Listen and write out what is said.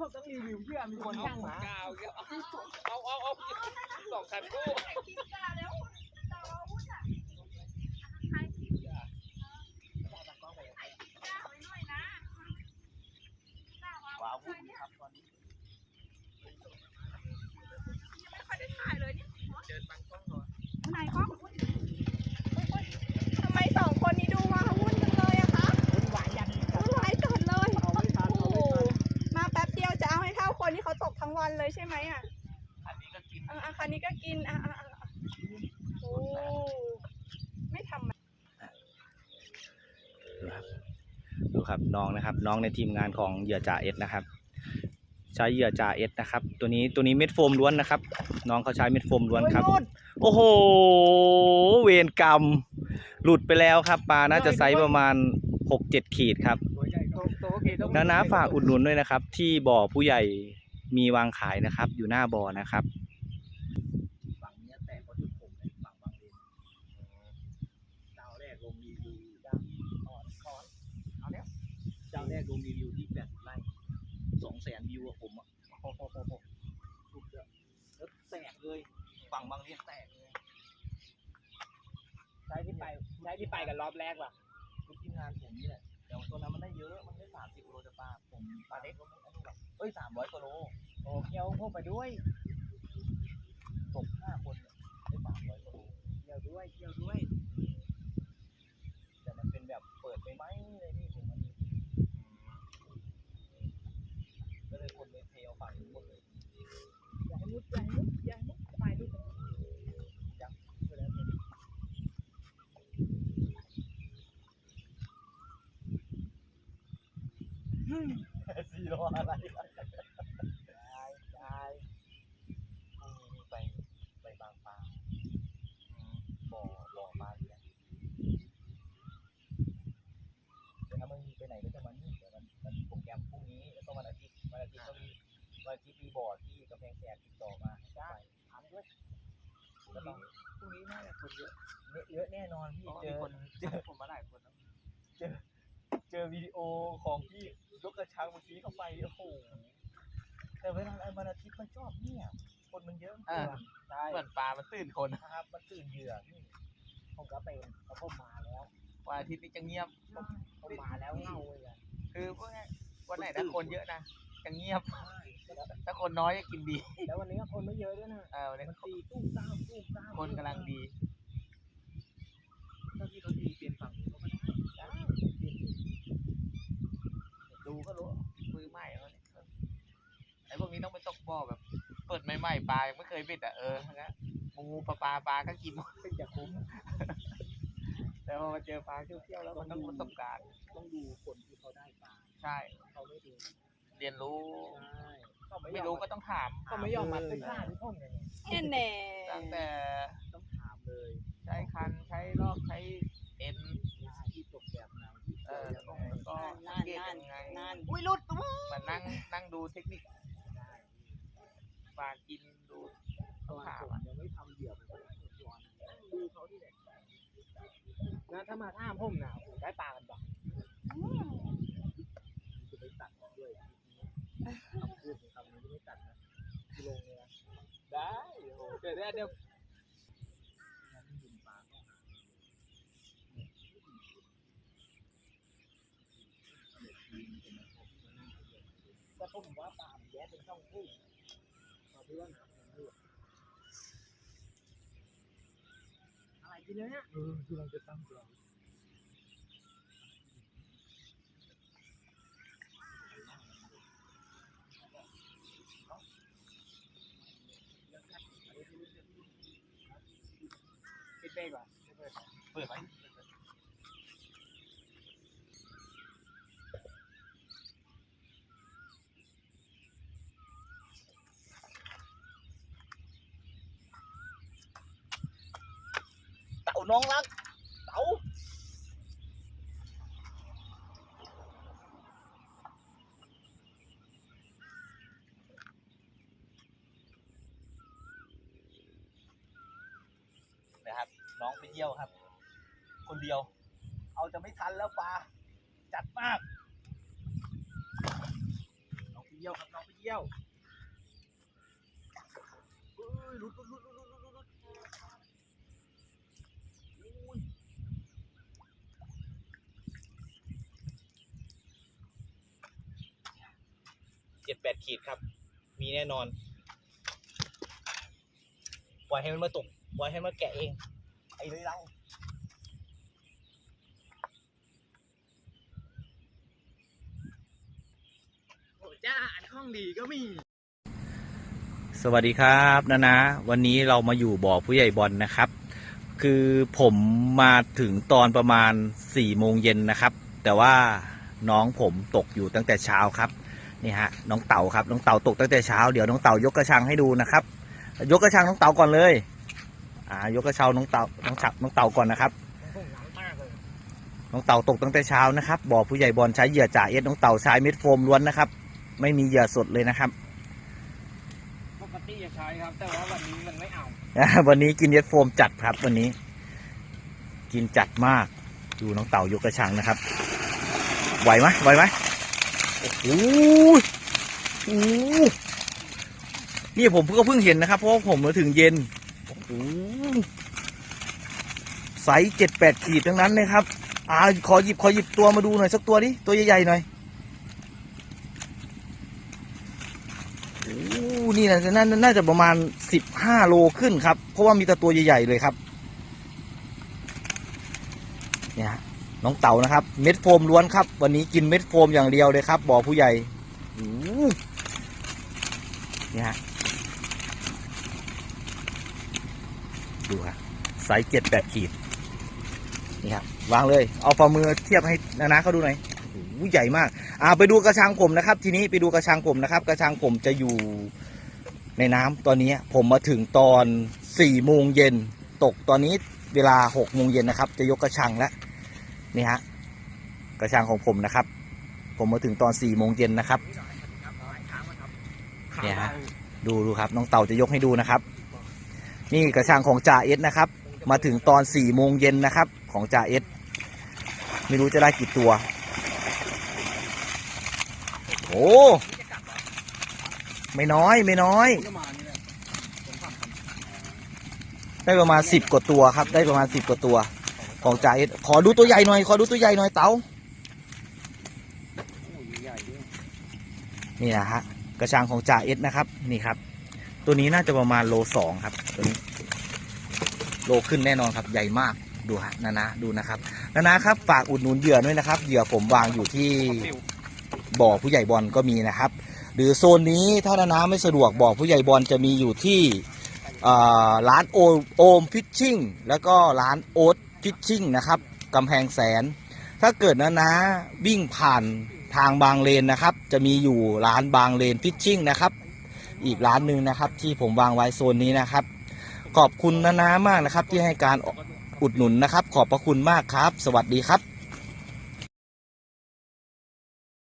ผมต้องรีวิวเพื่อมีคนช่างหมากาวเอาเอาเอาสองคันกู้ว้าวพุ่งครับตอนนี้เดินบังกล้องก่อนนกล้องทำไมสองคนนี้ดูมา วันเลยใช่ไหมอะอันนี้ก็กินอะอะคันนี้ก็กินอะอะอะอะโอ้ไม่ทำดูครับน้องนะครับ น้องในทีมงานของเหยื่อจ่าเอสนะครับ ใช้เหยื่อจ่าเอสนะครับ ตัวนี้ตัวนี้เม็ดโฟมล้วนนะครับ น้องเขาใช้เม็ดโฟมล้วนครับ โอ้โห เวรกรรม หลุดไปแล้วครับปลาน่าจะไซส์ประมาณ6-7ขีดครับตัวใหญ่โตโตโอเคต้องนะนะฝากอุดหนุนด้วยนะครับ ที่บ่อผู้ใหญ่ มีวางขายนะครับ อยู่หน้าบ่อนะครับฝั่งเนี้ยแตกเพราะชุดผมเลยฝั่งบางเลนเจ้าแรกลงรีวิวเจ้าคอนคอนเอาแล้วเจ้าแรกลงรีวิวที่แปดไร่สองแสนวิวอะผมอะโอ้โหโหโหถูกเยอะแล้วแตกเลยฝั่งบางเลนแตกเลยใช้ที่ไปใช้ที่ไปกันรอบแรกว่ะทุกทีมงานผมนี่แหละแต่ว่าตัวนั้นมันได้เยอะมันได้สามสิบโลแต่ปลาผมปลาเล็กก็ไม่อันนี้หรอกเอ้ยสามร้อยกิโล โอ้เกี่ยวพวกไปด้วยตกห้าคนได้สามร้อยกิโลเกี่ยวด้วยเกี่ยวด้วย แต่มันเป็นแบบเปิดไปไหมเลยนี่ผมมันก็เลยคนเลยเทเอาฝั่งนี้หมดเลยอย่าให้มุดอย่าให้มุดอย่าให้มุดไปดูก็แล้วแต่สี่ล้ออะไรตายตายพรุ่งนี้ไปไปบางปลาบ่อบ่อปลาเนี่ยแต่ถ้ามันมีไปไหนก็จะมานี่แต่มันมันมีโปรแกรมพรุ่งนี้แล้วก็วันอาทิตย์วันอาทิตย์ก็มีวันอาทิตย์มี บ่อที่กำแพงแสนติดต่อมาให้ไปถามด้วยก็ต้องพรุ่งนี้น่าจะคนเยอะเยอะแน่นอนพี่เพราะว่าเจมีอคนเจอผมมาหลายคนแล้วเจอวิดีโอของพี่ยกกระชังเมื่อกี้เข้าไปโอ้โหแต่เวลาไอ้วันอาทิตย์มันชอบเนี่ยคนมันเยอะมันกลัวใช่เหมือนปลามันตื่นคนนะครับมันตื่นเหยื่อนี่ผมก็เป็นแล้วผมมาแล้ววันอาทิตย์นี้จะเงียบผมมาแล้วเงาเลยอะคือพวกนี้วันไหนถ้าคนเยอะนะจะเงียบ ถ้าคนน้อยจะกินดีแล้ววันนี้ก็คนไม่เยอะด้วยนะเออวันนี้มันตีตุ้มตามตุ้มตามคนกำลังดีถ้าพี่เขาตีเปลี่ยนฝั่งนู้นก็ไม่ได้ได้เปลี่ยนดูก็รู้มือใหม่เขาเนี่ยไอ้พวกนี้ต้องไปตกบ่อแบบ เปิดใหม่ๆปลายังไม่เคยบิดอะเออนะงูปลาปลาปลาก็กินหมดถึงจะคุ้มแต่พอมาเจอปลาเที่ยวๆแล้วมันต้องประสบการณ์ต้องดูคนที่เขาได้ปลาใช่เขาไม่ดู เรียนรู้ใช่เขาไม่ไม่ยอรู้มก็ต้องถามเขาไม่ยอมมาเป็นข้าที่พ่อไงแน่แน่ตั้งแต่ต้องถามเลย ใช้คันใช้ลอกใช้เอ็นว่าที่ตกแบบไหนที่เอเจออยังไงก็นั่สันงเกตนั่นยังไงนั่นอุ้ยรุดตัวมานั่งนั่งดูเทคนิคปลากินดูตอนผมยังไม่ทำเหยื่อมันก็ได้ก่อนดูเขาที่ไหนนะถ้ามาท่ามผมนะผมได้ปลากันบ้างจะไปตัดด้วยคำพูดของคำนี้ไม่ตัดนะที่ลงเลยนะได้โอ้โห เดี๋ยวเดี๋ยวแต่ผมว่าปลามแย่เป็นช่องคู่ต่อเพื่อนอะไรกินเลยเนี่ยเออคือเราจะตั้งตัว ปิดเบรกก่อนเปิดเปิดไหมเต่าน้องรัก เต่า น้องไปเยี่ยวครับ คนเดียว เอาจะไม่ทันแล้วปลาจัดมาก น้องไปเยี่ยวครับน้องไปเกี้ยวเอ้ยหลุดหลุดหลุดหลุดหลุดหลุดหลุดอุ้ยเจ็ดแปดขีดครับ มีแน่นอน ปล่อยให้มันมาตกปล่อยให้มันแกะเอง ไอ้เลยเราโอ้จ้าอันข้องดีก็มี สวัสดีครับนะนะ วันนี้เรามาอยู่บ่อผู้ใหญ่บอลนะครับ คือผมมาถึงตอนประมาณ4ี่โมงเย็นนะครับ แต่ว่าน้องผมตกอยู่ตั้งแต่เช้าครับนี่ฮะน้องเต่าครับน้องเต่าตกตั้งแต่เช้าเดี๋ยวน้องเต่ายกกระชังให้ดูนะครับ ยกกระชังน้องเต่าก่อนเลย อ่ายกกระเช้าน้องเต่าน้องฉับน้องเต่าก่อนนะครับผมหนังมากเลยน้องเต่าตกตั้งแต่เช้านะครับบ่อผู้ใหญ่บอลใช้เหยื่อจ่าเอสน้องเต่าใช้เม็ดโฟมล้วนนะครับ ไม่มีเหยื่อสดเลยนะครับปกติจะใช้ครับ แต่ว่าวันนี้มันไม่เอาอ่าวันนี้กินเย็ดโฟมจัดครับ วันนี้ กินจัดมากดูน้องเต่ายกกระชังนะครับ ไหวไหมไหวไหมโอ้โหโอ้โหนี่ผมก็เพิ่งเห็นนะครับ เพราะว่าผมมาถึงเย็นโอ้โห ไซส์เจ็ดแปดขีดทั้งนั้นเลยครับ อ่า ขอหยิบขอหยิบตัวมาดูหน่อยสักตัวดิ ตัวใหญ่ๆหน่อยโอ้นี่นะน่าน่าจะประมาณสิบห้าโลขึ้นครับ เพราะว่ามีแต่ตัวใหญ่ๆเลยครับ เนี่ยฮะน้องเต่านะครับ เม็ดโฟมล้วนครับ วันนี้กินเม็ดโฟมอย่างเดียวเลยครับบ่อผู้ใหญ่เนี่ย ดูฮะไซส์เจ็ดแปดขีดนี่ครับวางเลย เอาฝ่ามือเทียบให้นานาเขาดูหน่อยโอ้ใหญ่มาก อ่าไปดูกระชังผมนะครับ ทีนี้ไปดูกระชังผมนะครับ กระชังผมจะอยู่ในน้ำตอนนี้ผมมาถึงตอนสี่โมงเย็นตกตอนนี้เวลาหกโมงเย็นนะครับ จะยกกระชังแล้วนี่ฮะกระชังของผมนะครับ ผมมาถึงตอนสี่โมงเย็นนะครับเนี่ยฮะดูดูครับน้องเต่าจะยกให้ดูนะครับ นี่กระชังของจ่าเอสนะครับ มาถึงตอนสี่โมงเย็นนะครับ ของจ่าเอสไม่รู้จะได้กี่ตัว โอ้ไม่น้อยไม่น้อย ได้ประมาณสิบกว่าตัวครับ ได้ประมาณสิบกว่าตัว ของจ่าเอสขอดูตัวใหญ่หน่อย ขอดูตัวใหญ่หน่อยเต๋านี่นะฮะกระชังของจ่าเอสนะครับ นี่ครับ ตัวนี้น่าจะประมาณโลสองครับ ตัวนี้ โลขึ้นแน่นอนครับ ใหญ่มากดูฮะนานาดูนะครับนานาครับฝากอุดหนุนเหยื่อด้วยนะครับ เหยื่อผมวางอยู่ที่บ่อผู้ใหญ่บอลก็มีนะครับ หรือโซนนี้ถ้านานาไม่สะดวกบ่อผู้ใหญ่บอลจะมีอยู่ที่ร้านโอโอมฟิชชิ่งแล้วก็ร้านโอ๊ตฟิชชิ่งนะครับกำแพงแสน ถ้าเกิดนานาวิ่งผ่านทางบางเลนนะครับ จะมีอยู่ร้านบางเลนฟิชชิ่งนะครับ อีกร้านหนึ่งนะครับ ที่ผมวางไว้โซนนี้นะครับ ขอบคุณนานะมากนะครับ ที่ให้การอุดหนุนนะครับ ขอบพระคุณมากครับ สวัสดีครับ